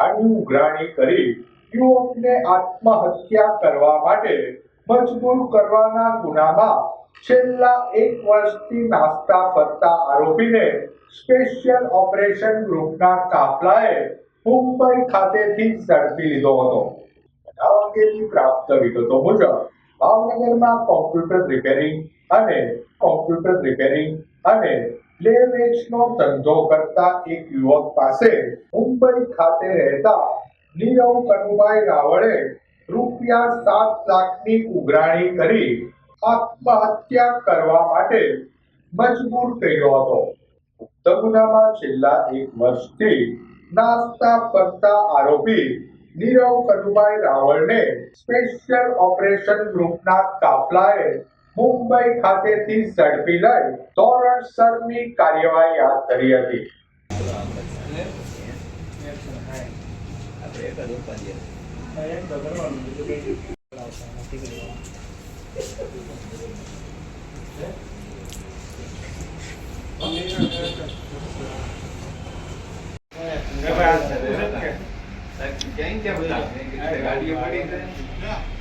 ગાડી ઉઘરાણી કરી યુવકને આત્મહત્યા કરવા માટે મજબૂર કરવાના ગુનામાં છેલ્લા એક વર્ષથી નાસ્તા ફરતા આરોપીને સ્પેશિયલ ઓપરેશન ગ્રુપના કાફલાએ મુંબઈ ખાતેથી ઝડપી લીધો હતો. બનાવ અંગેની પ્રાપ્ત વિગતો મુજબ ભાવનગરમાં કોમ્પ્યુટર રિપેરિંગ અને કોમ્પ્યુટર રિપેરિંગ અને લેવેચનો ધંધો કરતા એક યુવક પાસે મુંબઈ ખાતે રહેતા નીરવ કનુભાઈ રાવળે રૂપિયા સાત લાખની ઉઘરાણી કરી આત્મહત્યા કરવા માટે મજબૂર કર્યો હતો. ઉક્ત ગુનામાં છેલ્લા એક વર્ષથી નાસ્તા કરતા આરોપી નીરવ કનુભાઈ રાવળને સ્પેશિયલ ઓપરેશન ગ્રુપના કાફલાએ મુંબઈ ખાતેથી ઝડપી લઈ ધોરણસરની કાર્યવાહી હાથ ધરી હતી. ગાડીઓ પડી